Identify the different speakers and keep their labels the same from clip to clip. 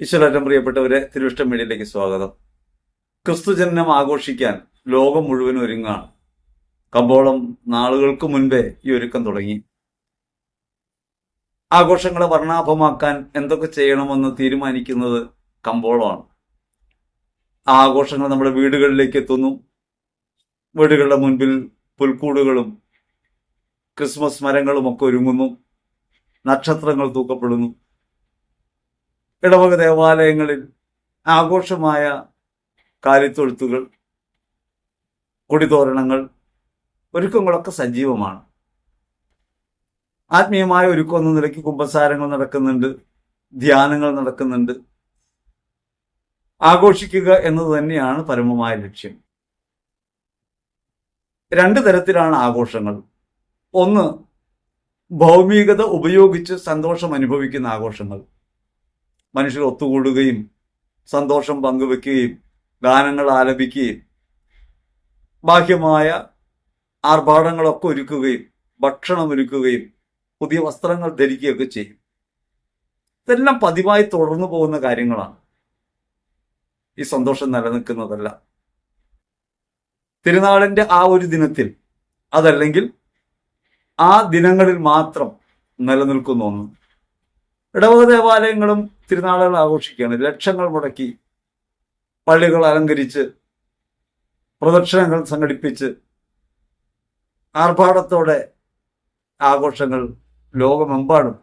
Speaker 1: ഈശ്വരറ്റം പ്രിയപ്പെട്ടവരെ തിരുവിഷ്ടം മീഡിയയിലേക്ക് സ്വാഗതം. ക്രിസ്തുജനനം ആഘോഷിക്കാൻ ലോകം മുഴുവൻ ഒരുങ്ങാണ് കമ്പോളം നാളുകൾക്ക് മുൻപേ ഈ ഒരുക്കം തുടങ്ങി. ആഘോഷങ്ങളെ വർണാഭമാക്കാൻ എന്തൊക്കെ ചെയ്യണമെന്ന് തീരുമാനിക്കുന്നത് കമ്പോളമാണ്. ആഘോഷങ്ങൾ നമ്മുടെ വീടുകളിലേക്ക് എത്തുന്നു. വീടുകളുടെ മുൻപിൽ പുൽക്കൂടുകളും ക്രിസ്മസ് മരങ്ങളും ഒക്കെ ഒരുങ്ങുന്നു. നക്ഷത്രങ്ങൾ തൂക്കപ്പെടുന്നു. ഇടവക ദേവാലയങ്ങളിൽ ആഘോഷമായ കാലിത്തൊഴുത്തുകൾ കൊടിതോരണങ്ങൾ ഒരുക്കങ്ങളൊക്കെ സജീവമാണ്. ആത്മീയമായ ഒരുക്കം എന്ന നിലയ്ക്ക് കുമ്പസാരങ്ങൾ നടക്കുന്നുണ്ട് ധ്യാനങ്ങൾ നടക്കുന്നുണ്ട്. ആഘോഷിക്കുക എന്നത് തന്നെയാണ് പരമമായ ലക്ഷ്യം. രണ്ട് തരത്തിലാണ് ആഘോഷങ്ങൾ. ഒന്ന് ഭൗമികത ഉപയോഗിച്ച് സന്തോഷം അനുഭവിക്കുന്ന ആഘോഷങ്ങൾ. മനുഷ്യർ ഒത്തുകൂടുകയും സന്തോഷം പങ്കുവെക്കുകയും ഗാനങ്ങൾ ആലപിക്കുകയും ബാഹ്യമായ ആർഭാടങ്ങളൊക്കെ ഒരുക്കുകയും ഭക്ഷണം ഒരുക്കുകയും പുതിയ വസ്ത്രങ്ങൾ ധരിക്കുകയൊക്കെ ചെയ്യും. ഇതെല്ലാം പതിവായി തുടർന്നു പോകുന്ന കാര്യങ്ങളാണ്. ഈ സന്തോഷം നിലനിൽക്കുന്നതല്ല. തിരുനാളിന്റെ ആ ഒരു ദിനത്തിൽ അതല്ലെങ്കിൽ ആ ദിനങ്ങളിൽ മാത്രം നിലനിൽക്കുന്ന ഒന്ന്. ഇടവക ദേവാലയങ്ങളും തിരുനാളുകൾ ആഘോഷിക്കുകയാണ്. ലക്ഷങ്ങൾ മുടക്കി പള്ളികൾ അലങ്കരിച്ച് പ്രദക്ഷിണങ്ങൾ സംഘടിപ്പിച്ച് ആർഭാടത്തോടെ ആഘോഷങ്ങൾ ലോകമെമ്പാടും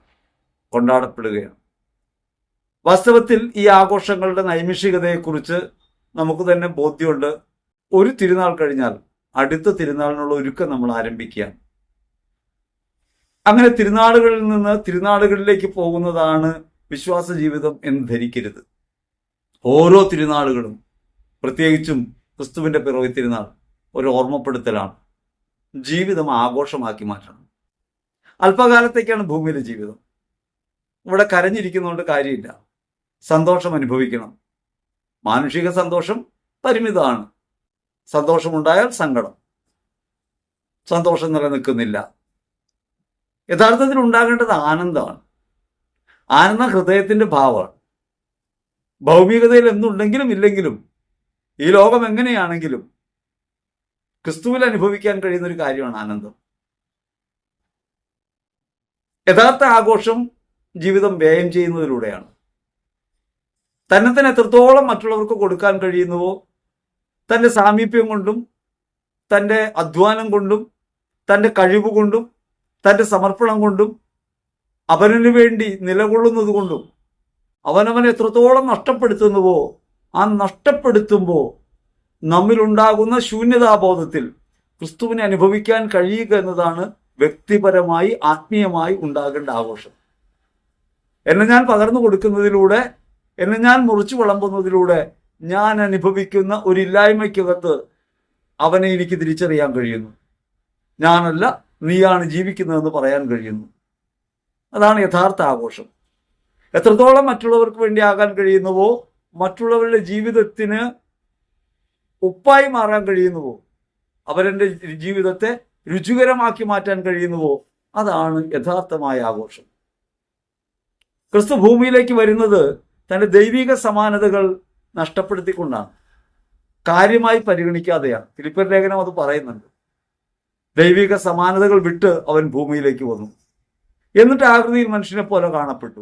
Speaker 1: കൊണ്ടാടപ്പെടുകയാണ്. വാസ്തവത്തിൽ ഈ ആഘോഷങ്ങളുടെ നൈമിഷികതയെക്കുറിച്ച് നമുക്ക് തന്നെ ബോധ്യമുണ്ട്. ഒരു തിരുനാൾ കഴിഞ്ഞാൽ അടുത്ത തിരുനാളിനുള്ള ഒരുക്കം നമ്മൾ ആരംഭിക്കുകയാണ്. അങ്ങനെ തിരുനാളുകളിൽ നിന്ന് തിരുനാളുകളിലേക്ക് പോകുന്നതാണ് വിശ്വാസ ജീവിതം എന്ന് ധരിക്കരുത്. ഓരോ തിരുനാളുകളും പ്രത്യേകിച്ചും ക്രിസ്തുവിന്റെ പിറവി തിരുനാൾ ഒരു ഓർമ്മപ്പെടുത്തലാണ്. ജീവിതം ആഘോഷമാക്കി മാറ്റണം. അല്പകാലത്തേക്കാണ് ഭൂമിയിലെ ജീവിതം. ഇവിടെ കരഞ്ഞിരിക്കുന്നതുകൊണ്ട് കാര്യമില്ല. സന്തോഷം അനുഭവിക്കണം. മാനുഷിക സന്തോഷം പരിമിതമാണ്. സന്തോഷമുണ്ടായാൽ സങ്കടം. സന്തോഷം നിലനിൽക്കുന്നില്ല. യഥാർത്ഥത്തിൽ ഉണ്ടാകേണ്ടത് ആനന്ദമാണ്. ആനന്ദ ഹൃദയത്തിന്റെ ഭാവമാണ്. ഭൗമികതയിൽ എന്തുണ്ടെങ്കിലും ഇല്ലെങ്കിലും ഈ ലോകം എങ്ങനെയാണെങ്കിലും ക്രിസ്തുവിൽ അനുഭവിക്കാൻ കഴിയുന്ന ഒരു കാര്യമാണ് ആനന്ദം. യഥാർത്ഥ ആഘോഷം ജീവിതം വ്യയം ചെയ്യുന്നതിലൂടെയാണ്. തന്നെ തന്നെ എത്രത്തോളം മറ്റുള്ളവർക്ക് കൊടുക്കാൻ കഴിയുന്നുവോ തന്റെ സാമീപ്യം കൊണ്ടും തന്റെ അധ്വാനം കൊണ്ടും തന്റെ കഴിവ് കൊണ്ടും തന്റെ സമർപ്പണം കൊണ്ടും അവനു വേണ്ടി നിലകൊള്ളുന്നത് കൊണ്ടും അവനവൻ എത്രത്തോളം നഷ്ടപ്പെടുത്തുന്നുവോ ആ നഷ്ടപ്പെടുത്തുമ്പോൾ നമ്മിലുണ്ടാകുന്ന ശൂന്യതാബോധത്തിൽ ക്രിസ്തുവിനെ അനുഭവിക്കാൻ കഴിയുക എന്നതാണ് വ്യക്തിപരമായി ആത്മീയമായി ഉണ്ടാകേണ്ട ആഘോഷം. എന്നെ ഞാൻ പകർന്നു കൊടുക്കുന്നതിലൂടെ എന്നെ ഞാൻ മുറിച്ചു വിളമ്പുന്നതിലൂടെ ഞാൻ അനുഭവിക്കുന്ന ഒരു ഇല്ലായ്മയ്ക്കകത്ത് അവനെ എനിക്ക് തിരിച്ചറിയാൻ കഴിയുന്നു. ഞാനല്ല നീയാണ് ജീവിക്കുന്നതെന്ന് പറയാൻ കഴിയുന്നു. അതാണ് യഥാർത്ഥ ആഘോഷം. എത്രത്തോളം മറ്റുള്ളവർക്ക് വേണ്ടി ആകാൻ കഴിയുന്നുവോ മറ്റുള്ളവരുടെ ജീവിതത്തിന് ഉപ്പായി മാറാൻ കഴിയുന്നുവോ അവരെ ജീവിതത്തെ രുചികരമാക്കി മാറ്റാൻ കഴിയുന്നുവോ അതാണ് യഥാർത്ഥമായ ആഘോഷം. ക്രിസ്തു ഭൂമിയിലേക്ക് വരുന്നത് തന്റെ ദൈവിക സമാനതകൾ നഷ്ടപ്പെടുത്തിക്കൊണ്ടാണ്. കാര്യമായി പരിഗണിക്കാതെയാണ്. ഫിലിപ്പർ ലേഖനം അത് പറയുന്നുണ്ട്. ദൈവിക സമാനതകൾ വിട്ട് അവൻ ഭൂമിയിലേക്ക് വന്നു. എന്നിട്ട് ആകൃതിയിൽ മനുഷ്യനെ പോലെ കാണപ്പെട്ടു.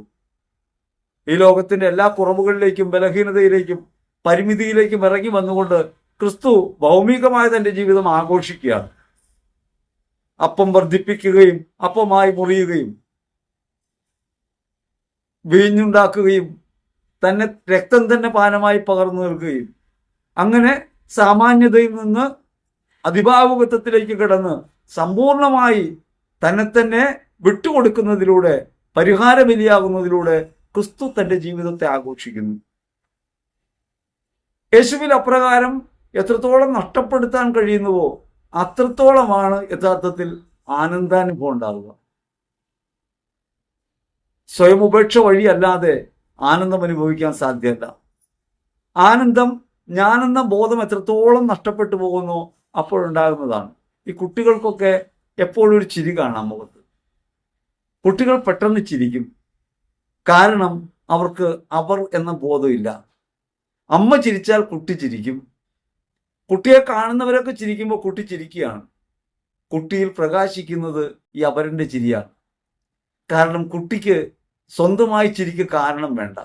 Speaker 1: ഈ ലോകത്തിന്റെ എല്ലാ കുറവുകളിലേക്കും ബലഹീനതയിലേക്കും പരിമിതിയിലേക്കും ഇറങ്ങി വന്നുകൊണ്ട് ക്രിസ്തു ഭൗമികമായ തന്റെ ജീവിതം ആഘോഷിക്കുക അപ്പം വർദ്ധിപ്പിക്കുകയും അപ്പമായി മുറിയുകയും വീഞ്ഞുണ്ടാക്കുകയും തന്നെ രക്തം തന്നെ പാനമായി പകർന്നു നൽകുകയും അങ്ങനെ സാമാന്യതയിൽ നിന്ന് അതിഭാവുകത്വത്തിലേക്ക് കിടന്ന് സമ്പൂർണമായി തന്നെ തന്നെ വിട്ടുകൊടുക്കുന്നതിലൂടെ പരിഹാര ബലിയാകുന്നതിലൂടെ ക്രിസ്തു തന്റെ ജീവിതത്തെ ആഘോഷിക്കുന്നു. യേശുവിൽ അപ്രകാരം എത്രത്തോളം നഷ്ടപ്പെടുത്താൻ കഴിയുന്നുവോ അത്രത്തോളമാണ് യഥാർത്ഥത്തിൽ ആനന്ദാനുഭവം ഉണ്ടാകുക സ്വയം ഉപേക്ഷ വഴിയല്ലാതെ ആനന്ദം അനുഭവിക്കാൻ സാധ്യമല്ല ആനന്ദം ഞാനെന്ന ബോധം എത്രത്തോളം നഷ്ടപ്പെട്ടു പോകുന്നു അപ്പോഴുണ്ടാകുന്നതാണ്. ഈ കുട്ടികൾക്കൊക്കെ എപ്പോഴും ഒരു ചിരി കാണാം മുഖത്ത്. കുട്ടികൾ പെട്ടെന്ന് ചിരിക്കും. കാരണം അവർക്ക് അവർ എന്ന ബോധമില്ല. അമ്മ ചിരിച്ചാൽ കുട്ടി ചിരിക്കും. കുട്ടിയെ കാണുന്നവരൊക്കെ ചിരിക്കുമ്പോൾ കുട്ടി ചിരിക്കുകയാണ്. കുട്ടിയിൽ പ്രകാശിക്കുന്നത് ഈ അവരന്റെ ചിരിയാണ്. കാരണം കുട്ടിക്ക് സ്വന്തമായി ചിരിക്ക് കാരണം വേണ്ട.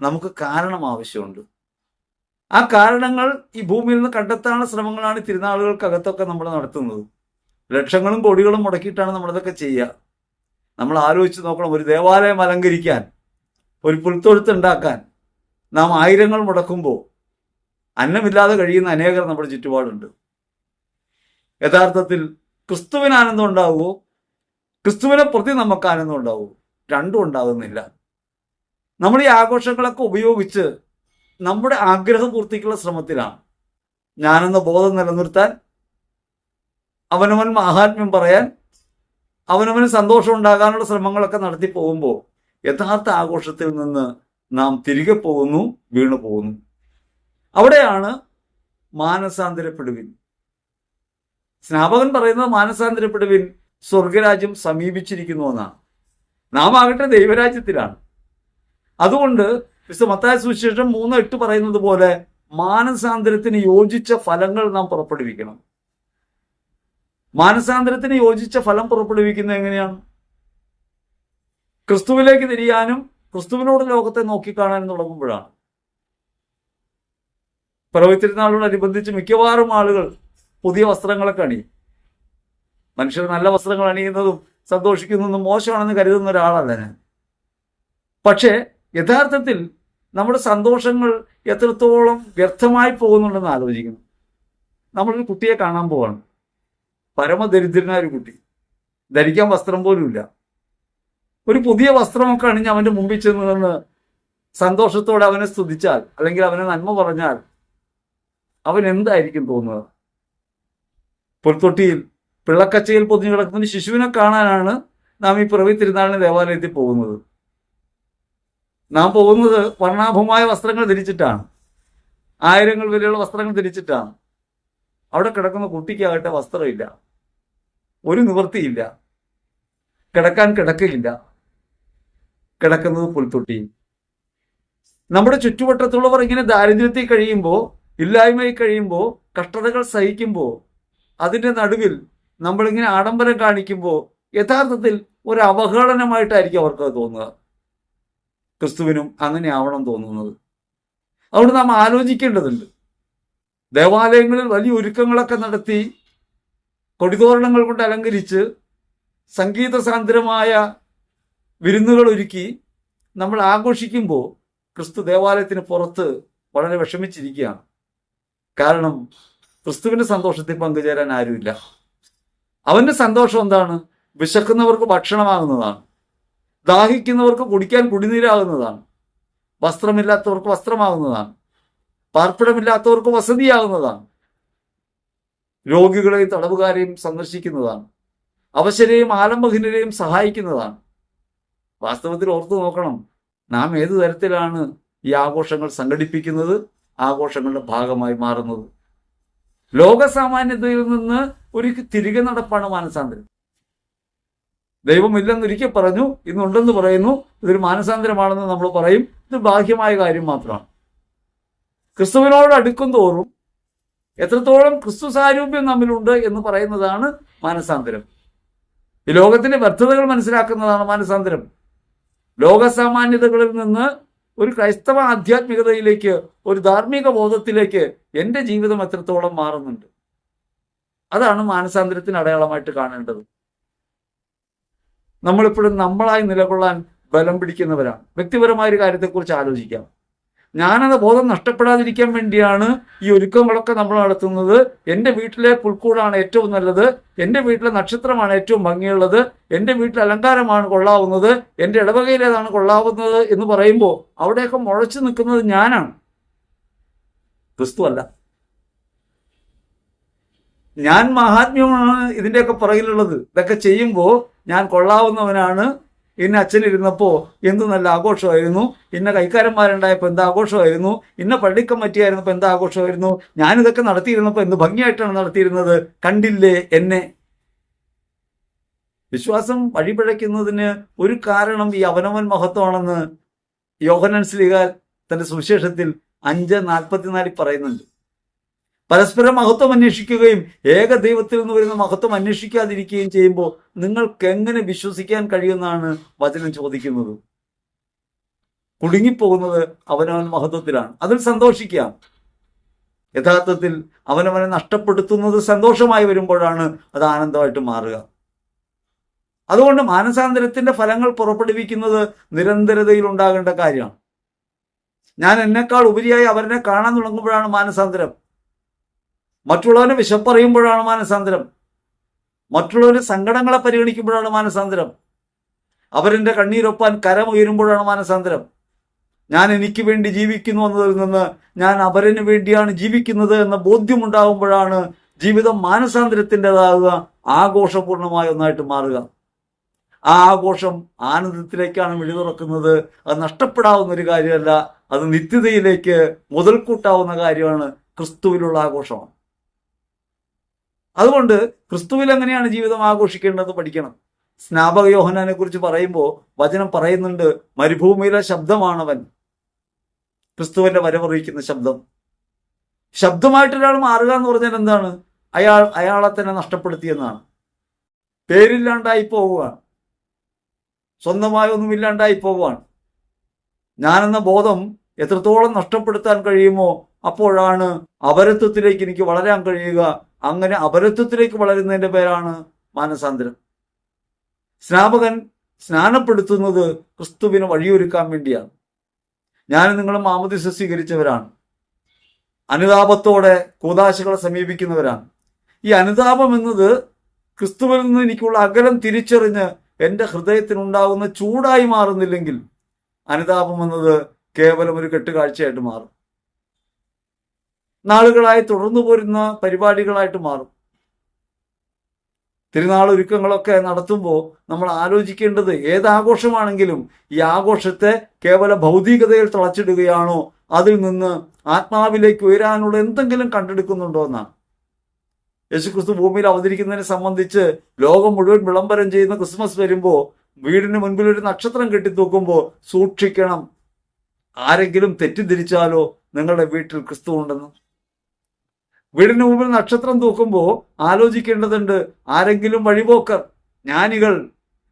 Speaker 1: നമുക്ക് കാരണം ആവശ്യമുണ്ട്. ആ കാരണങ്ങൾ ഈ ഭൂമിയിൽ നിന്ന് കണ്ടെത്താനുള്ള ശ്രമങ്ങളാണ് തിരുനാളുകൾക്കകത്തൊക്കെ നമ്മൾ നടത്തുന്നത്. ലക്ഷങ്ങളും കോടികളും മുടക്കിയിട്ടാണ് നമ്മളിതൊക്കെ ചെയ്യുക. നമ്മൾ ആലോചിച്ച് നോക്കണം ഒരു ദേവാലയം അലങ്കരിക്കാൻ ഒരു പുൽത്തൊഴുത്ത് ഉണ്ടാക്കാൻ നാം ആയിരങ്ങൾ മുടക്കുമ്പോൾ അന്നമില്ലാതെ കഴിയുന്ന അനേകർ നമ്മുടെ ചുറ്റുപാടുണ്ട്. യഥാർത്ഥത്തിൽ ക്രിസ്തുവിന് ആനന്ദം ഉണ്ടാവുമോ? ക്രിസ്തുവിനെ പ്രതി നമുക്ക് ആനന്ദം ഉണ്ടാവുമോ? രണ്ടും ഉണ്ടാകുന്നില്ല നമ്മൾ ഈ ആഘോഷങ്ങളൊക്കെ ഉപയോഗിച്ച് നമ്മുടെ ആഗ്രഹം പൂർത്തിക്കുള്ള ശ്രമത്തിലാണ്. ഞാനെന്ന ബോധം നിലനിർത്താൻ അവനവൻ മഹാത്മ്യം പറയാൻ അവനവന് സന്തോഷം ഉണ്ടാകാനുള്ള ശ്രമങ്ങളൊക്കെ നടത്തി പോകുമ്പോൾ യഥാർത്ഥ ആഘോഷത്തിൽ നിന്ന് നാം തിരികെ പോകുന്നു വീണു പോകുന്നു. അവിടെയാണ് മാനസാന്തരപ്പെടുവിൻ. സ്നാപകൻ പറയുന്നത് മാനസാന്തരപ്പെടുവിൻ സ്വർഗരാജ്യം സമീപിച്ചിരിക്കുന്നു എന്നാണ്. നാം ആകട്ടെ ദൈവരാജ്യത്തിലാണ്. അതുകൊണ്ട് വിശുദ്ധ മത്തായ സുവിശേഷം മൂന്ന് എട്ട് പറയുന്നത് പോലെ മാനസാന്തരത്തിന് യോജിച്ച ഫലങ്ങൾ നാം പുറപ്പെടുവിക്കണം. മാനസാന്തരത്തിന് യോജിച്ച ഫലം പുറപ്പെടുവിക്കുന്നത് എങ്ങനെയാണ്? ക്രിസ്തുവിലേക്ക് തിരിയാനും ക്രിസ്തുവിനോട് ലോകത്തെ നോക്കിക്കാണാനും തുടങ്ങുമ്പോഴാണ്. പിറവിത്തിരുന്നാളോടനുബന്ധിച്ച് മിക്കവാറും ആളുകൾ പുതിയ വസ്ത്രങ്ങളൊക്കെ അണിയും. മനുഷ്യർ നല്ല വസ്ത്രങ്ങൾ അണിയുന്നതും സന്തോഷിക്കുന്നതും മോശമാണെന്ന് കരുതുന്ന ഒരാളല്ല ഞാൻ. പക്ഷേ യഥാർത്ഥത്തിൽ നമ്മുടെ സന്തോഷങ്ങൾ എത്രത്തോളം വ്യർത്ഥമായി പോകുന്നുണ്ടെന്ന് ആലോചിക്കണം നമ്മളൊരു കുട്ടിയെ കാണാൻ പോവാണ്. പരമദരിദ്രനായ ഒരു കുട്ടി. ധരിക്കാൻ വസ്ത്രം പോലുമില്ല. ഒരു പുതിയ വസ്ത്രമൊക്കെ അണിഞ്ഞ് അവന്റെ മുമ്പിൽ ചെന്ന് നിന്ന് സന്തോഷത്തോടെ അവനെ സ്തുതിച്ചാൽ അല്ലെങ്കിൽ അവനെ നന്മ പറഞ്ഞാൽ അവൻ എന്തായിരിക്കും തോന്നുന്നത് പുൽത്തൊട്ടിയിൽ പിള്ളക്കച്ചയിൽ പൊതിഞ്ഞു കിടക്കുന്ന ശിശുവിനെ കാണാനാണ് നാം ഈ പിറവി തിരുനാളിന് ദേവാലയത്തിൽ പോകുന്നത്. നാം പോകുന്നത് വർണാഭമായ വസ്ത്രങ്ങൾ ധരിച്ചിട്ടാണ്. ആയിരങ്ങൾ വിലയുള്ള വസ്ത്രങ്ങൾ ധരിച്ചിട്ടാണ്. അവിടെ കിടക്കുന്ന കുട്ടിക്കാകട്ടെ വസ്ത്രമില്ല. ഒരു നിവൃത്തിയില്ല. കിടക്കാൻ കിടക്കയില്ല. കിടക്കുന്നത് പുൽത്തൊട്ടി. നമ്മുടെ ചുറ്റുവട്ടത്തുള്ളവർ ഇങ്ങനെ ദാരിദ്ര്യത്തിൽ കഴിയുമ്പോൾ ഇല്ലായ്മയിൽ കഴിയുമ്പോൾ കഷ്ടതകൾ സഹിക്കുമ്പോൾ അതിന്റെ നടുവിൽ നമ്മളിങ്ങനെ ആഡംബരം കാണിക്കുമ്പോൾ യഥാർത്ഥത്തിൽ ഒരു അവഹേളനമായിട്ടായിരിക്കും അവർക്ക് തോന്നുക. ക്രിസ്തുവിനും അങ്ങനെ ആവണം തോന്നുന്നത്. അതുകൊണ്ട് നാം ആലോചിക്കേണ്ടതുണ്ട്. ദേവാലയങ്ങളിൽ വലിയ ഒരുക്കങ്ങളൊക്കെ നടത്തി കൊടിതോരണങ്ങൾ കൊണ്ട് അലങ്കരിച്ച് സംഗീത സാന്ദ്രമായ വിരുന്നുകൾ ഒരുക്കി നമ്മൾ ആഘോഷിക്കുമ്പോൾ ക്രിസ്തു ദേവാലയത്തിന് പുറത്ത് വളരെ വിഷമിച്ചിരിക്കുകയാണ്. കാരണം ക്രിസ്തുവിന്റെ സന്തോഷത്തിൽ പങ്കുചേരാൻ ആരുമില്ല. അവന്റെ സന്തോഷം എന്താണ്? വിശക്കുന്നവർക്ക് ഭക്ഷണമാകുന്നതാണ്. ദാഹിക്കുന്നവർക്ക് കുടിക്കാൻ കുടിനീരാകുന്നതാണ്. വസ്ത്രമില്ലാത്തവർക്ക് വസ്ത്രമാകുന്നതാണ്. പാർപ്പിടമില്ലാത്തവർക്ക് വസതിയാകുന്നതാണ്. രോഗികളെയും തടവുകാരെയും സന്ദർശിക്കുന്നതാണ് അവശരെയും ആലംബഹീനരെയും സഹായിക്കുന്നതാണ്. വാസ്തവത്തിൽ ഓർത്തു നോക്കണം നാം ഏതു തരത്തിലാണ് ഈ ആഘോഷങ്ങൾ സംഘടിപ്പിക്കുന്നത്? ആഘോഷങ്ങളുടെ ഭാഗമായി മാറുന്നത്. ലോകസാമാന്യതയിൽ നിന്ന് ഒരു തിരികെ നടപ്പാണ് മാനസാന്തരം. ദൈവമില്ലെന്നൊരിക്കൽ പറഞ്ഞു ഇന്നുണ്ടെന്ന് പറയുന്നു ഇതൊരു മാനസാന്തരമാണെന്ന് നമ്മൾ പറയും ഇത് ബാഹ്യമായ കാര്യം മാത്രമാണ്. ക്രിസ്തുവിനോട് അടുക്കും തോറും എത്രത്തോളം ക്രിസ്തു സാരൂപ്യം നമ്മിലുണ്ട് എന്ന് പറയുന്നതാണ് മാനസാന്തരം. ഈ ലോകത്തിന്റെ വ്യർത്ഥതകൾ മനസ്സിലാക്കുന്നതാണ് മാനസാന്തരം. ലോകസാമാന്യതകളിൽ നിന്ന് ഒരു ക്രൈസ്തവ ആധ്യാത്മികതയിലേക്ക് ഒരു ധാർമ്മിക ബോധത്തിലേക്ക് എന്റെ ജീവിതം എത്രത്തോളം മാറുന്നുണ്ട്. അതാണ് മാനസാന്തരത്തിന് അടയാളമായിട്ട് കാണേണ്ടത്. നമ്മളിപ്പോഴും നമ്മളായി നിലകൊള്ളാൻ ബലം പിടിക്കുന്നവരാണ്. വ്യക്തിപരമായ ഒരു കാര്യത്തെക്കുറിച്ച് ആലോചിക്കാം. ഞാനത് ബോധം നഷ്ടപ്പെടാതിരിക്കാൻ വേണ്ടിയാണ് ഈ ഒരുക്കങ്ങളൊക്കെ നമ്മൾ നടത്തുന്നത്. എന്റെ വീട്ടിലെ പുൽക്കൂടാണ് ഏറ്റവും നല്ലത്. എന്റെ വീട്ടിലെ നക്ഷത്രമാണ് ഏറ്റവും ഭംഗിയുള്ളത്. എന്റെ വീട്ടിലെ അലങ്കാരമാണ് കൊള്ളാവുന്നത്. എന്റെ ഇടവകയിലേതാണ് കൊള്ളാവുന്നത് എന്ന് പറയുമ്പോൾ അവിടെയൊക്കെ മുഴച്ചു നിൽക്കുന്നത് ഞാനാണ്. ക്രിസ്തു അല്ല. ഞാൻ മഹാത്മ്യമാണ് ഇതിന്റെയൊക്കെ പുറകിലുള്ളത്. ഇതൊക്കെ ചെയ്യുമ്പോൾ ഞാൻ കൊള്ളാവുന്നവനാണ്. ഇന്ന അച്ഛനിരുന്നപ്പോൾ എന്ത് നല്ല ആഘോഷമായിരുന്നു. ഇന്ന കൈക്കാരന്മാരുണ്ടായപ്പോൾ എന്ത് ആഘോഷമായിരുന്നു. ഇന്ന പള്ളിക്കമ്മറ്റിയായിരുന്നപ്പോൾ എന്ത് ആഘോഷമായിരുന്നു. ഞാനിതൊക്കെ നടത്തിയിരുന്നപ്പോൾ എന്ത് ഭംഗിയായിട്ടാണ് നടത്തിയിരുന്നത്? കണ്ടില്ലേ എന്നെ? വിശ്വാസം വഴിപിഴയ്ക്കുന്നതിന് ഒരു കാരണം ഈ അവനവൻ മഹത്വമാണെന്ന് യോഹനൻ ശ്രീകാൽ തന്റെ സുവിശേഷത്തിൽ അഞ്ച് നാൽപ്പത്തിനാലിൽ പറയുന്നുണ്ട്. പരസ്പരം മഹത്വം അന്വേഷിക്കുകയും ഏക ദൈവത്തിൽ നിന്ന് വരുന്ന മഹത്വം അന്വേഷിക്കാതിരിക്കുകയും ചെയ്യുമ്പോൾ നിങ്ങൾക്ക് എങ്ങനെ വിശ്വസിക്കാൻ കഴിയുമെന്നാണ് വചനം ചോദിക്കുന്നത്. കുടുങ്ങിപ്പോകുന്നത് അവനവൻ മഹത്വത്തിലാണ്. അതിൽ സന്തോഷിക്കാം. യഥാർത്ഥത്തിൽ അവനവനെ നഷ്ടപ്പെടുത്തുന്നത് സന്തോഷമായി വരുമ്പോഴാണ് അത് ആനന്ദമായിട്ട് മാറുക. അതുകൊണ്ട് മാനസാന്തരത്തിന്റെ ഫലങ്ങൾ പുറപ്പെടുവിക്കുന്നത് നിരന്തരതയിൽ ഉണ്ടാകേണ്ട കാര്യമാണ്. ഞാൻ എന്നെക്കാൾ ഉപരിയായി അവരെ കാണാൻ തുടങ്ങുമ്പോഴാണ് മാനസാന്തരം. മറ്റുള്ളവനെ വിശപ്പറിയുമ്പോഴാണ് മാനസാന്തരം. മറ്റുള്ളവരുടെ സങ്കടങ്ങളെ പരിഗണിക്കുമ്പോഴാണ് മാനസാന്തരം. അവരെന്റെ കണ്ണീരൊപ്പാൻ കരമുയരുമ്പോഴാണ് മാനസാന്തരം. ഞാൻ എനിക്ക് വേണ്ടി ജീവിക്കുന്നു എന്നതിൽ നിന്ന് ഞാൻ അവരന് വേണ്ടിയാണ് ജീവിക്കുന്നത് എന്ന ബോധ്യമുണ്ടാകുമ്പോഴാണ് ജീവിതം മാനസാന്തരത്തിന്റെതാകുക ആഘോഷപൂർണമായ ഒന്നായിട്ട് മാറുക. ആ ആഘോഷം ആനന്ദത്തിലേക്കാണ് വിളി തുറക്കുന്നത് അത് നഷ്ടപ്പെടാവുന്ന ഒരു കാര്യമല്ല. അത് നിത്യതയിലേക്ക് മുതൽക്കൂട്ടാവുന്ന കാര്യമാണ് ക്രിസ്തുവിലുള്ള ആഘോഷമാണ്. അതുകൊണ്ട് ക്രിസ്തുവിൽ എങ്ങനെയാണ് ജീവിതം ആഘോഷിക്കേണ്ടത് പഠിക്കണം. സ്നാപക യോഹനാനെ കുറിച്ച് പറയുമ്പോൾ വചനം പറയുന്നുണ്ട് മരുഭൂമിയിലെ ശബ്ദമാണവൻ. ക്രിസ്തുവിന്റെ വരവറിയിക്കുന്ന ശബ്ദം. ശബ്ദമായിട്ട് ഒരാൾ മാറുക എന്ന് പറഞ്ഞാൽ എന്താണ്? അയാൾ അയാളെ തന്നെ നഷ്ടപ്പെടുത്തിയെന്നാണ്. പേരില്ലാണ്ടായി പോവുകയാണ്. സ്വന്തമായി ഒന്നുമില്ലാണ്ടായി പോവുകയാണ്. ഞാനെന്ന ബോധം എത്രത്തോളം നഷ്ടപ്പെടുത്താൻ കഴിയുമോ അപ്പോഴാണ് അപരത്വത്തിലേക്ക് എനിക്ക് വളരാൻ കഴിയുക അങ്ങനെ അപരത്വത്തിലേക്ക് വളരുന്നതിന്റെ പേരാണ് മാനസാന്തരം. സ്നാപകൻ സ്നാനപ്പെടുത്തുന്നത് ക്രിസ്തുവിന് വഴിയൊരുക്കാൻ വേണ്ടിയാണ്. ഞാൻ നിങ്ങൾ മാമതി സ്വീകരിച്ചവരാണ്. അനുതാപത്തോടെ കൂതാശകളെ സമീപിക്കുന്നവരാണ്. ഈ അനുതാപം എന്നത് ക്രിസ്തുവിൽ നിന്ന് എനിക്കുള്ള അകലം തിരിച്ചറിഞ്ഞ് എന്റെ ഹൃദയത്തിനുണ്ടാകുന്ന ചൂടായി മാറുന്നില്ലെങ്കിൽ അനുതാപം എന്നത് കേവലം ഒരു കെട്ടുകാഴ്ചയായിട്ട് മാറും. നാളുകളായി തുടർന്നു പോരുന്ന പരിപാടികളായിട്ട് മാറും. തിരുനാൾ ഒരുക്കങ്ങളൊക്കെ നടത്തുമ്പോൾ നമ്മൾ ആലോചിക്കേണ്ടത് ഏത് ആഘോഷമാണെങ്കിലും ഈ ആഘോഷത്തെ കേവല ഭൗതികതയിൽ തളച്ചിടുകയാണോ അതിൽ നിന്ന് ആത്മാവിലേക്ക് ഉയരാനുള്ള എന്തെങ്കിലും കണ്ടെടുക്കുന്നുണ്ടോ എന്നാണ്. യേശുക്രിസ്തു ഭൂമിയിൽ അവതരിക്കുന്നതിനെ സംബന്ധിച്ച് ലോകം മുഴുവൻ വിളംബരം ചെയ്യുന്ന ക്രിസ്മസ് വരുമ്പോൾ വീടിന് മുൻപിൽ ഒരു നക്ഷത്രം കെട്ടിത്തൂക്കുമ്പോൾ സൂക്ഷിക്കണം. ആരെങ്കിലും തെറ്റിദ്ധരിച്ചാലോ നിങ്ങളുടെ വീട്ടിൽ ക്രിസ്തു ഉണ്ടെന്ന്. വീടിന് മുമ്പിൽ നക്ഷത്രം തൂക്കുമ്പോൾ ആലോചിക്കേണ്ടതുണ്ട് ആരെങ്കിലും വഴിപോക്കർ ജ്ഞാനികൾ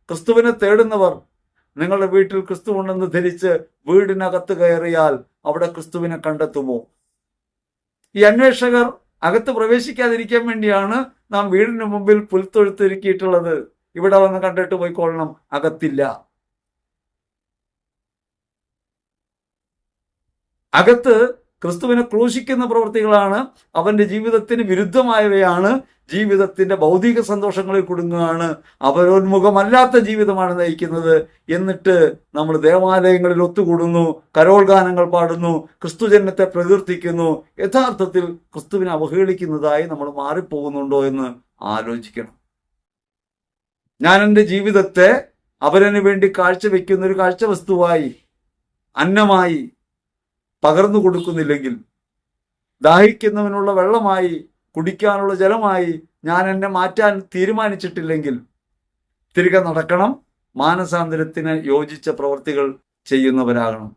Speaker 1: ക്രിസ്തുവിനെ തേടുന്നവർ. നിങ്ങളുടെ വീട്ടിൽ ക്രിസ്തു ഉണ്ടെന്ന് ധരിച്ച് വീടിനകത്ത് കയറിയാൽ അവിടെ ക്രിസ്തുവിനെ കണ്ടെത്തുമോ? ഈ അന്വേഷകർ അകത്ത് പ്രവേശിക്കാതിരിക്കാൻ വേണ്ടിയാണ് നാം വീടിന് മുമ്പിൽ പുൽത്തൊഴുത്തൊരുക്കിയിട്ടുള്ളത്. ഇവിടെ വന്ന് കണ്ടിട്ട് പോയിക്കൊള്ളണം അകത്തില്ല. അകത്ത് ക്രിസ്തുവിനെ ക്രൂശിക്കുന്ന പ്രവൃത്തികളാണ് അവന്റെ ജീവിതത്തിന് വിരുദ്ധമായവയാണ് ജീവിതത്തിന്റെ ഭൗതിക സന്തോഷങ്ങളിൽ കുടുങ്ങുകയാണ് അവരോന്മുഖമല്ലാത്ത ജീവിതമാണ് നയിക്കുന്നത് എന്നിട്ട് നമ്മൾ ദേവാലയങ്ങളിൽ ഒത്തുകൂടുന്നു കരോൾ ഗാനങ്ങൾ പാടുന്നു ക്രിസ്തുജനത്തെ പ്രകീർത്തിക്കുന്നു യഥാർത്ഥത്തിൽ ക്രിസ്തുവിനെ അവഹേളിക്കുന്നതായി നമ്മൾ മാറിപ്പോകുന്നുണ്ടോ എന്ന് ആലോചിക്കണം. ഞാൻ എന്റെ ജീവിതത്തെ അവരനു വേണ്ടി കാഴ്ചവെക്കുന്ന ഒരു കാഴ്ച വസ്തുവായി അന്നമായി പകർന്നു കൊടുക്കുന്നില്ലെങ്കിൽ ദാഹിക്കുന്നവനുള്ള വെള്ളമായി കുടിക്കാനുള്ള ജലമായി ഞാൻ എന്നെ മാറ്റാൻ തീരുമാനിച്ചിട്ടില്ലെങ്കിൽ തിരികെ നടക്കണം. മാനസാന്തരത്തിന് യോജിച്ച പ്രവൃത്തികൾ ചെയ്യുന്നവരാകണം.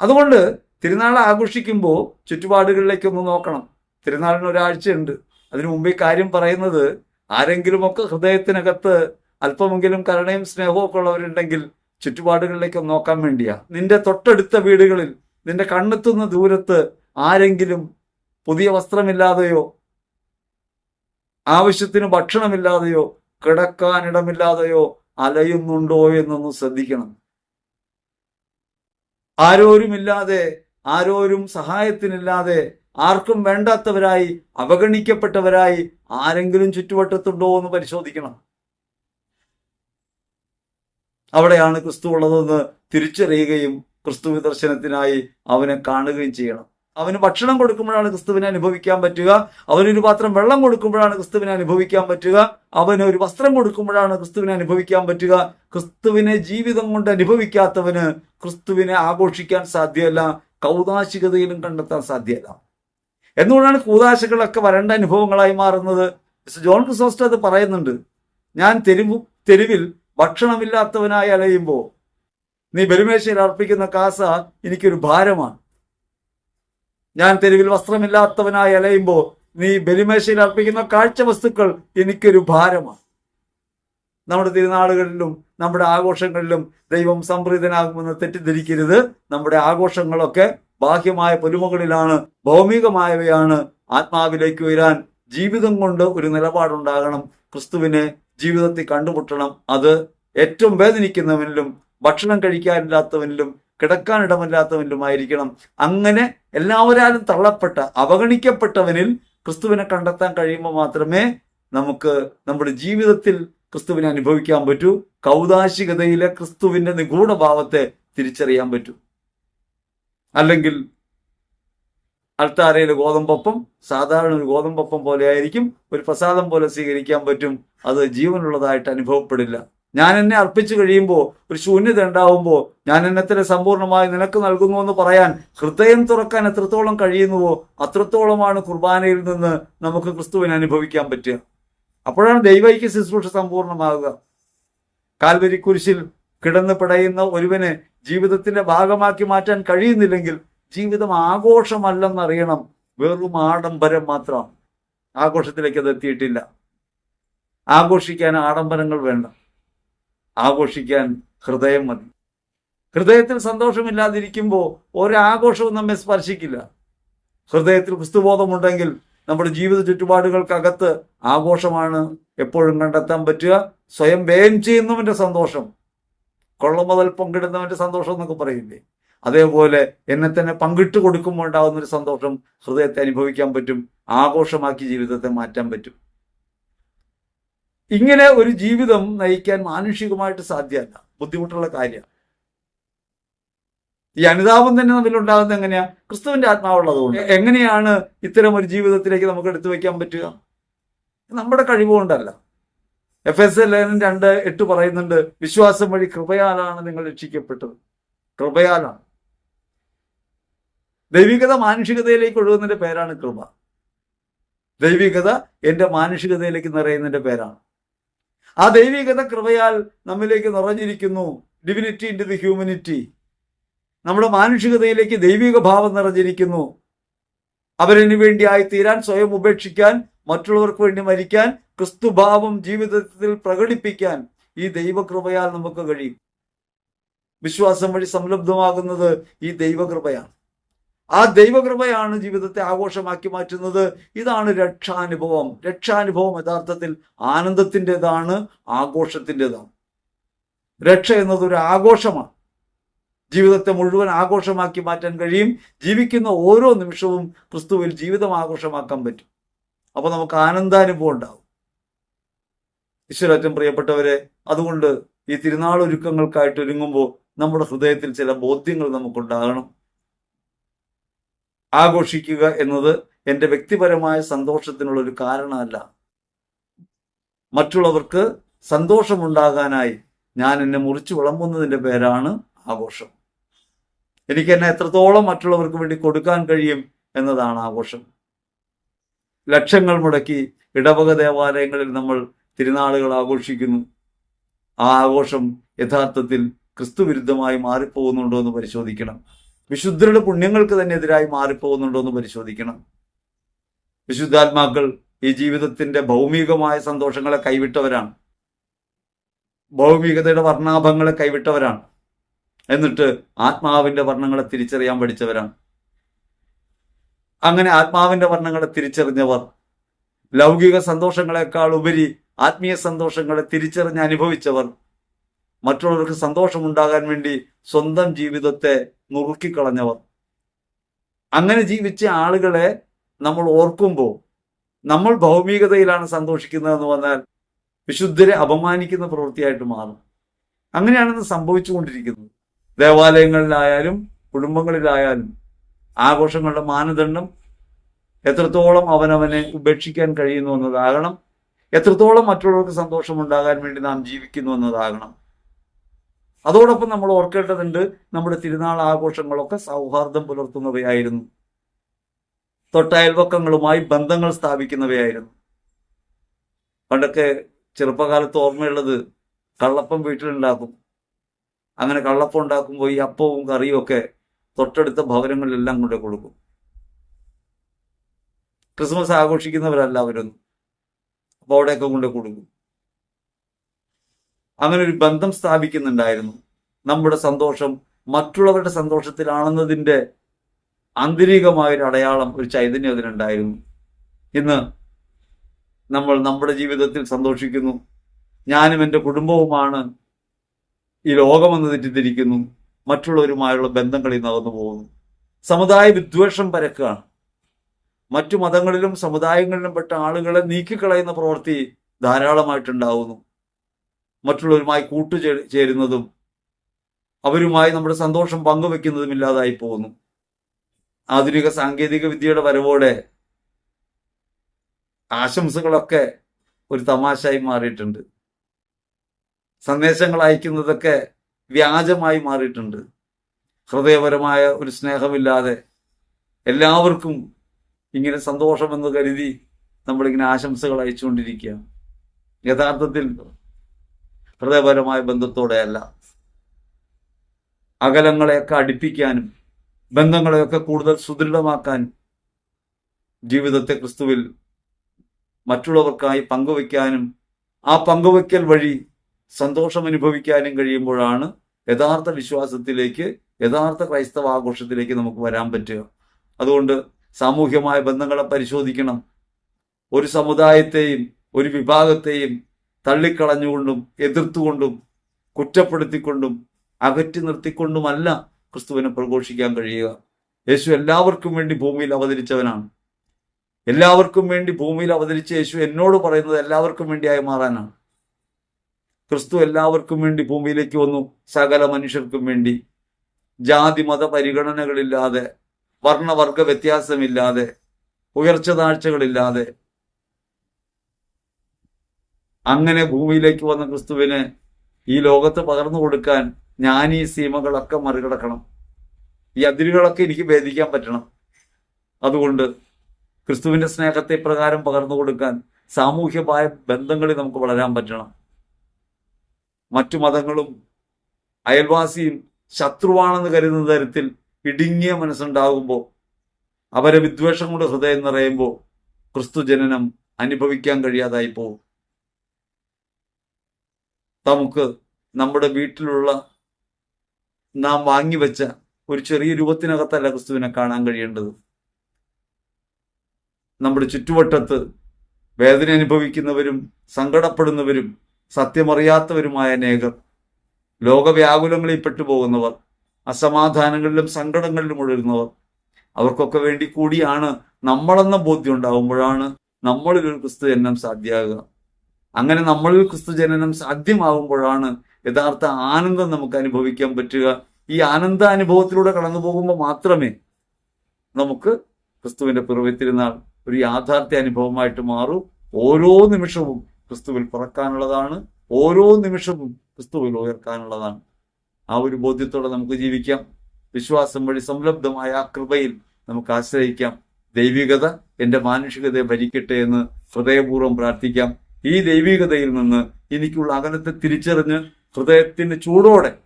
Speaker 1: അതുകൊണ്ട് തിരുനാൾ ആഘോഷിക്കുമ്പോൾ ചുറ്റുപാടുകളിലേക്കൊന്ന് നോക്കണം. തിരുനാളിന് ഒരാഴ്ചയുണ്ട്. അതിനു മുമ്പേ കാര്യം പറയുന്നത് ആരെങ്കിലുമൊക്കെ ഹൃദയത്തിനകത്ത് അല്പമെങ്കിലും കരുണയും സ്നേഹവും ഒക്കെ ഉള്ളവരുണ്ടെങ്കിൽ ചുറ്റുപാടുകളിലേക്ക് നോക്കാൻ വേണ്ടിയാ. നിന്റെ തൊട്ടടുത്ത വീടുകളിൽ നിന്റെ കണ്ണെത്തുന്ന ദൂരത്ത് ആരെങ്കിലും പുതിയ വസ്ത്രമില്ലാതെയോ ആവശ്യത്തിന് ഭക്ഷണമില്ലാതെയോ കിടക്കാനിടമില്ലാതെയോ അലയുന്നുണ്ടോ എന്നൊന്ന് ശ്രദ്ധിക്കണം. ആരോരുമില്ലാതെ ആരോരും സഹായത്തിനില്ലാതെ ആർക്കും വേണ്ടാത്തവരായി അവഗണിക്കപ്പെട്ടവരായി ആരെങ്കിലും ചുറ്റുവട്ടത്തുണ്ടോ എന്ന് പരിശോധിക്കണം. അവിടെയാണ് ക്രിസ്തു ഉള്ളതെന്ന് തിരിച്ചറിയുകയും ക്രിസ്തു ദർശനത്തിനായി അവനെ കാണുകയും ചെയ്യണം. അവന് ഭക്ഷണം കൊടുക്കുമ്പോഴാണ് ക്രിസ്തുവിനെ അനുഭവിക്കാൻ പറ്റുക. അവനൊരു പാത്രം വെള്ളം കൊടുക്കുമ്പോഴാണ് ക്രിസ്തുവിനെ അനുഭവിക്കാൻ പറ്റുക. അവന് ഒരു വസ്ത്രം കൊടുക്കുമ്പോഴാണ് ക്രിസ്തുവിനെ അനുഭവിക്കാൻ പറ്റുക. ക്രിസ്തുവിനെ ജീവിതം കൊണ്ട് അനുഭവിക്കാത്തവന് ക്രിസ്തുവിനെ ആഘോഷിക്കാൻ സാധ്യമല്ല. കൗതാശികതയിലും കണ്ടെത്താൻ സാധ്യമല്ല. എന്തുകൊണ്ടാണ് കൂതാശകളൊക്കെ വരണ്ട അനുഭവങ്ങളായി മാറുന്നത്? ജോൺ ക്രിസോസ്റ്റ് അത് പറയുന്നുണ്ട്. ഞാൻ തെരുവ് തെരുവിൽ ഭക്ഷണമില്ലാത്തവനായി അലയുമ്പോൾ നീ ബലിമേശയിൽ അർപ്പിക്കുന്ന കാസ എനിക്കൊരു ഭാരമാണ്. ഞാൻ തെരുവിൽ വസ്ത്രമില്ലാത്തവനായി അലയുമ്പോൾ നീ ബലിമേശയിൽ അർപ്പിക്കുന്ന കാഴ്ച വസ്തുക്കൾ എനിക്കൊരു ഭാരമാണ്. നമ്മുടെ തിരുനാളുകളിലും നമ്മുടെ ആഘോഷങ്ങളിലും ദൈവം സംപ്രീതനാകുമെന്ന് തെറ്റിദ്ധരിക്കരുത്. നമ്മുടെ ആഘോഷങ്ങളൊക്കെ ബാഹ്യമായ പൊലിമകളിലാണ് ഭൗമികമായവയാണ്. ആത്മാവിലേക്ക് ഉയരാൻ ജീവിതം കൊണ്ട് ഒരു നിലപാടുണ്ടാകണം. ക്രിസ്തുവിനെ ജീവിതത്തിൽ കണ്ടുമുട്ടണം. അത് ഏറ്റവും വേദനിക്കുന്നവനിലും ഭക്ഷണം കഴിക്കാനില്ലാത്തവനിലും കിടക്കാനിടമില്ലാത്തവനിലുമായിരിക്കണം അങ്ങനെ എല്ലാവരാലും തള്ളപ്പെട്ട അവഗണിക്കപ്പെട്ടവനിൽ ക്രിസ്തുവിനെ കണ്ടെത്താൻ കഴിയുമ്പോൾ മാത്രമേ നമുക്ക് നമ്മുടെ ജീവിതത്തിൽ ക്രിസ്തുവിനെ അനുഭവിക്കാൻ പറ്റൂ. കൗതാശികതയിലെ ക്രിസ്തുവിന്റെ നിഗൂഢഭാവത്തെ തിരിച്ചറിയാൻ പറ്റൂ. അല്ലെങ്കിൽ അൾത്താരയിലെ ഗോതമ്പപ്പം സാധാരണ ഒരു ഗോതമ്പപ്പം പോലെ ആയിരിക്കും. ഒരു പ്രസാദം പോലെ സ്വീകരിക്കാൻ പറ്റും. അത് ജീവനുള്ളതായിട്ട് അനുഭവപ്പെടില്ല. ഞാൻ എന്നെ അർപ്പിച്ചു കഴിയുമ്പോൾ ഒരു ശൂന്യത ഉണ്ടാവുമ്പോൾ ഞാൻ എന്നത്തിനെ സമ്പൂർണമായി നിനക്ക് നൽകുന്നു എന്ന് പറയാൻ ഹൃദയം തുറക്കാൻ എത്രത്തോളം കഴിയുന്നുവോ അത്രത്തോളമാണ് കുർബാനയിൽ നിന്ന് നമുക്ക് ക്രിസ്തുവിനെ അനുഭവിക്കാൻ പറ്റുക. അപ്പോഴാണ് ദൈവൈക്യ ശുശ്രൂഷ സമ്പൂർണമാകുക കാൽവരി കുരിശിൽ കിടന്ന് പിടയുന്ന ഒരുവന് ജീവിതത്തിന്റെ ഭാഗമാക്കി മാറ്റാൻ കഴിയുന്നില്ലെങ്കിൽ ജീവിതം ആഘോഷമല്ലെന്നറിയണം. വെറും ആഡംബരം മാത്രം. ആഘോഷത്തിലേക്ക് അത് എത്തിയിട്ടില്ല. ആഘോഷിക്കാൻ ആഡംബരങ്ങൾ വേണ്ട. ആഘോഷിക്കാൻ ഹൃദയം മതി. ഹൃദയത്തിൽ സന്തോഷമില്ലാതിരിക്കുമ്പോൾ ഒരാഘോഷവും നമ്മെ സ്പർശിക്കില്ല. ഹൃദയത്തിൽ ക്രിസ്തുബോധമുണ്ടെങ്കിൽ നമ്മുടെ ജീവിത ചുറ്റുപാടുകൾക്കകത്ത് ആഘോഷമാണ് എപ്പോഴും കണ്ടെത്താൻ പറ്റുക. സ്വയം വ്യയം ചെയ്യുന്നവന്റെ സന്തോഷം കൊള്ള മുതൽ പങ്കിടുന്നവന്റെ സന്തോഷം എന്നൊക്കെ പറയില്ലേ അതേപോലെ എന്നെ തന്നെ പങ്കിട്ട് കൊടുക്കുമ്പോൾ ഉണ്ടാകുന്ന ഒരു സന്തോഷം ഹൃദയത്തെ അനുഭവിക്കാൻ പറ്റും ആഘോഷമാക്കി ജീവിതത്തെ മാറ്റാൻ പറ്റും. ഇങ്ങനെ ഒരു ജീവിതം നയിക്കാൻ മാനുഷികമായിട്ട് സാധ്യമല്ല. ബുദ്ധിമുട്ടുള്ള കാര്യമാണ് ഈ അനുതാപം തന്നെ നമ്മിലുണ്ടാകുന്നത് എങ്ങനെയാ? ക്രിസ്തുവിന്റെ ആത്മാവുള്ളതുകൊണ്ട്. എങ്ങനെയാണ് ഇത്തരം ഒരു ജീവിതത്തിലേക്ക് നമുക്ക് എടുത്തു വെക്കാൻ പറ്റുക? നമ്മുടെ കഴിവുകൊണ്ടല്ല എഫ് എസ് എൽ രണ്ട് എട്ട് പറയുന്നുണ്ട് വിശ്വാസം വഴി കൃപയാലാണ് നിങ്ങൾ രക്ഷിക്കപ്പെട്ടത്. കൃപയാലാണ്. ദൈവികത മാനുഷികതയിലേക്ക് ഒഴുകുന്നതിന്റെ പേരാണ് കൃപ. ദൈവികത എന്റെ മാനുഷികതയിലേക്ക് നിറയുന്നതിന്റെ പേരാണ്. ആ ദൈവികത കൃപയാൽ നമ്മിലേക്ക് നിറഞ്ഞിരിക്കുന്നു. ഡിവിനിറ്റി ഇൻ ദി ഹ്യൂമനിറ്റി നമ്മുടെ മാനുഷികതയിലേക്ക് ദൈവിക ഭാവം നിറഞ്ഞിരിക്കുന്നു. അവരിന് വേണ്ടിയായി തീരാൻ സ്വയം ഉപേക്ഷിക്കാൻ മറ്റുള്ളവർക്ക് വേണ്ടി മരിക്കാൻ ക്രിസ്തുഭാവം ജീവിതത്തിൽ പ്രകടിപ്പിക്കാൻ ഈ ദൈവകൃപയാൽ നമുക്ക് കഴിയും. വിശ്വാസം വഴി സംലബ്ധമാകുന്നത് ഈ ദൈവകൃപയാണ്. ആ ദൈവകൃപയാണ് ജീവിതത്തെ ആഘോഷമാക്കി മാറ്റുന്നത്. ഇതാണ് രക്ഷാനുഭവം. രക്ഷാനുഭവം യഥാർത്ഥത്തിൽ ആനന്ദത്തിന്റെതാണ് ആഘോഷത്തിന്റെതാണ്. രക്ഷ എന്നത് ഒരു ആഘോഷമാണ്. ജീവിതത്തെ മുഴുവൻ ആഘോഷമാക്കി മാറ്റാൻ കഴിയും. ജീവിക്കുന്ന ഓരോ നിമിഷവും ക്രിസ്തുവിൽ ജീവിതം ആഘോഷമാക്കാൻ പറ്റും. അപ്പോൾ നമുക്ക് ആനന്ദാനുഭവം ഉണ്ടാവും. ഈശ്വരറ്റം പ്രിയപ്പെട്ടവരെ അതുകൊണ്ട് ഈ തിരുനാൾ ഒരുക്കങ്ങൾക്കായിട്ട് ഒരുങ്ങുമ്പോൾ നമ്മുടെ ഹൃദയത്തിൽ ചില ബോധ്യങ്ങൾ നമുക്കുണ്ടാകണം. ആഘോഷിക്കുക എന്നത് എന്റെ വ്യക്തിപരമായ സന്തോഷത്തിനുള്ള ഒരു കാരണമല്ല. മറ്റുള്ളവർക്ക് സന്തോഷമുണ്ടാകാനായി ഞാൻ എന്നെ മുറിച്ചു വിളമ്പുന്നതിന്റെ പേരാണ് ആഘോഷം. എനിക്ക് എന്നെ എത്രത്തോളം മറ്റുള്ളവർക്ക് വേണ്ടി കൊടുക്കാൻ കഴിയും എന്നതാണ് ആഘോഷം. ലക്ഷങ്ങൾ മുടക്കി ഇടവക ദേവാലയങ്ങളിൽ നമ്മൾ തിരുനാളുകൾ ആഘോഷിക്കുന്നു. ആ ആഘോഷം യഥാർത്ഥത്തിൽ ക്രിസ്തുവിരുദ്ധമായി മാറിപ്പോകുന്നുണ്ടോ എന്ന് പരിശോധിക്കണം. വിശുദ്ധരുടെ പുണ്യങ്ങൾക്ക് തന്നെ എതിരായി മാറിപ്പോകുന്നുണ്ടോ എന്ന് പരിശോധിക്കണം. വിശുദ്ധാത്മാക്കൾ ഈ ജീവിതത്തിന്റെ ഭൗമികമായ സന്തോഷങ്ങളെ കൈവിട്ടവരാണ്. ഭൗമികതയുടെ വർണാഭങ്ങളെ കൈവിട്ടവരാണ്. എന്നിട്ട് ആത്മാവിന്റെ വർണങ്ങളെ തിരിച്ചറിയാൻ പഠിച്ചവരാണ്. അങ്ങനെ ആത്മാവിന്റെ വർണങ്ങളെ തിരിച്ചറിഞ്ഞവർ ലൗകിക സന്തോഷങ്ങളെക്കാൾ ഉപരി ആത്മീയ സന്തോഷങ്ങളെ തിരിച്ചറിഞ്ഞ് അനുഭവിച്ചവർ മറ്റുള്ളവർക്ക് സന്തോഷമുണ്ടാകാൻ വേണ്ടി സ്വന്തം ജീവിതത്തെ നുറുക്കിക്കളഞ്ഞവർ. അങ്ങനെ ജീവിച്ച ആളുകളെ നമ്മൾ ഓർക്കുമ്പോൾ നമ്മൾ ഭൗമികതയിലാണ് സന്തോഷിക്കുന്നതെന്ന് വന്നാൽ വിശുദ്ധരെ അപമാനിക്കുന്ന പ്രവൃത്തിയായിട്ട് മാറും. അങ്ങനെയാണെന്ന് സംഭവിച്ചുകൊണ്ടിരിക്കുന്നത്. ദേവാലയങ്ങളിലായാലും കുടുംബങ്ങളിലായാലും ആഘോഷങ്ങളുടെ മാനദണ്ഡം എത്രത്തോളം അവനവനെ ഉപേക്ഷിക്കാൻ കഴിയുന്നു എന്നതാകണം. എത്രത്തോളം മറ്റുള്ളവർക്ക് സന്തോഷമുണ്ടാകാൻ വേണ്ടി നാം ജീവിക്കുന്നു എന്നതാകണം. അതോടൊപ്പം നമ്മൾ ഓർക്കേണ്ടതുണ്ട് നമ്മുടെ തിരുനാൾ ആഘോഷങ്ങളൊക്കെ സൗഹാർദ്ദം പുലർത്തുന്നവയായിരുന്നു. തൊട്ടയൽവക്കങ്ങളുമായി ബന്ധങ്ങൾ സ്ഥാപിക്കുന്നവയായിരുന്നു. പണ്ടൊക്കെ ചെറുപ്പകാലത്ത് ഓർമ്മയുള്ളത് കള്ളപ്പം വീട്ടിലുണ്ടാക്കും. അങ്ങനെ കള്ളപ്പം ഉണ്ടാക്കുമ്പോൾ ഈ അപ്പവും കറിയും ഒക്കെ തൊട്ടടുത്ത ഭവനങ്ങളിലെല്ലാം കൊണ്ട് കൊടുക്കും. ക്രിസ്മസ് ആഘോഷിക്കുന്നവരല്ല അവരൊന്നും അപ്പോൾ അവിടെയൊക്കെ കൊണ്ട് കൊടുക്കും. അങ്ങനെ ഒരു ബന്ധം സ്ഥാപിക്കുന്നുണ്ടായിരുന്നു. നമ്മുടെ സന്തോഷം മറ്റുള്ളവരുടെ സന്തോഷത്തിലാണെന്നതിന്റെ ആന്തരികമായൊരു അടയാളം ഒരു ചൈതന്യം അതിനുണ്ടായിരുന്നു ഇന്ന് നമ്മൾ നമ്മുടെ ജീവിതത്തിൽ സന്തോഷിക്കുന്നു. ഞാനും എന്റെ കുടുംബവുമാണ് ഈ ലോകമെന്ന് തെറ്റിദ്ധരിക്കുന്നു. മറ്റുള്ളവരുമായുള്ള ബന്ധങ്ങളിൽ നടന്നു പോകുന്നു. സമുദായ വിദ്വേഷം പരക്കുകയാണ്. മറ്റു മതങ്ങളിലും സമുദായങ്ങളിലും പെട്ട ആളുകളെ നീക്കിക്കളയുന്ന പ്രവൃത്തി ധാരാളമായിട്ടുണ്ടാവുന്നു. മറ്റുള്ളവരുമായി കൂട്ടുചേ- ചേരുന്നതും അവരുമായി നമ്മുടെ സന്തോഷം പങ്കുവെക്കുന്നതും ഇല്ലാതായി പോകുന്നു. ആധുനിക സാങ്കേതിക വിദ്യയുടെ വരവോടെ ആശംസകളൊക്കെ ഒരു തമാശയായി മാറിയിട്ടുണ്ട്. സന്ദേശങ്ങൾ അയക്കുന്നതൊക്കെ വ്യാജമായി മാറിയിട്ടുണ്ട്. ഹൃദയപരമായ ഒരു സ്നേഹമില്ലാതെ എല്ലാവർക്കും ഇങ്ങനെ സന്തോഷമെന്ന് കരുതി നമ്മളിങ്ങനെ ആശംസകൾ അയച്ചുകൊണ്ടിരിക്കുകയാണ്. യഥാർത്ഥത്തിൽ ഹൃദയപരമായ ബന്ധത്തോടെയല്ല. അകലങ്ങളെയൊക്കെ അടുപ്പിക്കാനും ബന്ധങ്ങളെയൊക്കെ കൂടുതൽ സുദൃഢമാക്കാനും ജീവിതത്തെ ക്രിസ്തുവിൽ മറ്റുള്ളവർക്കായി പങ്കുവയ്ക്കാനും ആ പങ്കുവയ്ക്കൽ വഴി സന്തോഷം അനുഭവിക്കാനും കഴിയുമ്പോഴാണ് യഥാർത്ഥ വിശ്വാസത്തിലേക്ക് യഥാർത്ഥ ക്രൈസ്തവ ആഘോഷത്തിലേക്ക് നമുക്ക് വരാൻ പറ്റുക. അതുകൊണ്ട് സാമൂഹ്യമായ ബന്ധങ്ങളെ പരിശോധിക്കണം. ഒരു സമുദായത്തെയും ഒരു വിഭാഗത്തെയും തള്ളിക്കളഞ്ഞുകൊണ്ടും എതിർത്തുകൊണ്ടും കുറ്റപ്പെടുത്തിക്കൊണ്ടും അകറ്റി നിർത്തിക്കൊണ്ടുമല്ല ക്രിസ്തുവിനെ പ്രഘോഷിക്കാൻ കഴിയുക. യേശു എല്ലാവർക്കും വേണ്ടി ഭൂമിയിൽ അവതരിച്ചവനാണ്. എല്ലാവർക്കും വേണ്ടി ഭൂമിയിൽ അവതരിച്ച യേശു എന്നോട് പറയുന്നത് എല്ലാവർക്കും വേണ്ടിയായി മാറാനാണ്. ക്രിസ്തു എല്ലാവർക്കും വേണ്ടി ഭൂമിയിലേക്ക് വന്നു സകല മനുഷ്യർക്കും വേണ്ടി. ജാതി മത പരിഗണനകളില്ലാതെ വർണവർഗ വ്യത്യാസമില്ലാതെ ഉയർച്ച താഴ്ചകളില്ലാതെ അങ്ങനെ ഭൂമിയിലേക്ക് വന്ന ക്രിസ്തുവിന് ഈ ലോകത്ത് പകർന്നു കൊടുക്കാൻ ഞാൻ ഈ സീമകളൊക്കെ മറികടക്കണം. ഈ അതിരുകളൊക്കെ എനിക്ക് ഭേദിക്കാൻ പറ്റണം. അതുകൊണ്ട് ക്രിസ്തുവിന്റെ സ്നേഹത്തെ പ്രകാരം പകർന്നു കൊടുക്കാൻ സാമൂഹ്യമായ ബന്ധങ്ങളിൽ നമുക്ക് വളരാൻ പറ്റണം. മറ്റു മതങ്ങളും അയൽവാസിയും ശത്രുവാണെന്ന് കരുതുന്ന തരത്തിൽ ഇടുങ്ങിയ മനസ്സുണ്ടാകുമ്പോൾ അവരെ വിദ്വേഷം കൊണ്ട് ഹൃദയം നിറയുമ്പോൾ ക്രിസ്തു ജനനം അനുഭവിക്കാൻ കഴിയാതായി പോകും. നമുക്ക് നമ്മുടെ വീട്ടിലുള്ള നാം വാങ്ങിവെച്ച ഒരു ചെറിയ രൂപത്തിനകത്തല്ല ക്രിസ്തുവിനെ കാണാൻ കഴിയേണ്ടത്. നമ്മുടെ ചുറ്റുവട്ടത്ത് വേദന അനുഭവിക്കുന്നവരും സങ്കടപ്പെടുന്നവരും സത്യമറിയാത്തവരുമായ അനേകർ ലോകവ്യാകുലങ്ങളിൽ പെട്ടുപോകുന്നവർ അസമാധാനങ്ങളിലും സങ്കടങ്ങളിലും ഉഴരുന്നവർ അവർക്കൊക്കെ വേണ്ടി കൂടിയാണ് നമ്മളെന്ന ബോധ്യം ഉണ്ടാകുമ്പോഴാണ് നമ്മളിൽ ഒരു ക്രിസ്തു എണ്ണം സാധ്യമാകുക. അങ്ങനെ നമ്മളിൽ ക്രിസ്തു ജനനം സാധ്യമാകുമ്പോഴാണ് യഥാർത്ഥ ആനന്ദം നമുക്ക് അനുഭവിക്കാൻ പറ്റുക. ഈ ആനന്ദ അനുഭവത്തിലൂടെ കടന്നു പോകുമ്പോൾ മാത്രമേ നമുക്ക് ക്രിസ്തുവിന്റെ പിറവി തിരുനാൾ ഒരു യാഥാർത്ഥ്യ അനുഭവമായിട്ട് മാറൂ. ഓരോ നിമിഷവും ക്രിസ്തുവിൽ പിറക്കാനുള്ളതാണ്. ഓരോ നിമിഷവും ക്രിസ്തുവിൽ ഉയർക്കാനുള്ളതാണ്. ആ ഒരു ബോധ്യത്തോടെ നമുക്ക് ജീവിക്കാം. വിശ്വാസം വഴി സംലബ്ധമായ ആ കൃപയിൽ നമുക്ക് ആശ്രയിക്കാം. ദൈവികത എന്റെ മാനുഷികതയെ ഭരിക്കട്ടെ എന്ന് ഹൃദയപൂർവം പ്രാർത്ഥിക്കാം. ഈ ദൈവികതയിൽ നിന്ന് എനിക്കുള്ള അകലത്തെ തിരിച്ചറിഞ്ഞ് ഹൃദയത്തിന്റെ ചൂടോടെ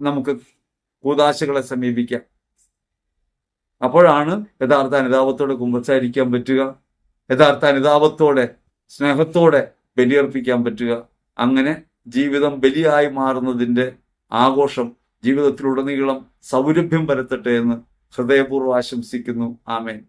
Speaker 1: നമുക്ക് കൂതാശകളെ സമീപിക്കാം. അപ്പോഴാണ് യഥാർത്ഥ അനുതാപത്തോടെ കുമ്പസാരിക്കാൻ പറ്റുക യഥാർത്ഥ അനുതാപത്തോടെ സ്നേഹത്തോടെ ബലിയർപ്പിക്കാൻ പറ്റുക. അങ്ങനെ ജീവിതം ബലിയായി മാറുന്നതിന്റെ ആഘോഷം ജീവിതത്തിലുടനീളം സൗരഭ്യം പരത്തട്ടെ എന്ന് ഹൃദയപൂർവം ആശംസിക്കുന്നു. ആമേൻ.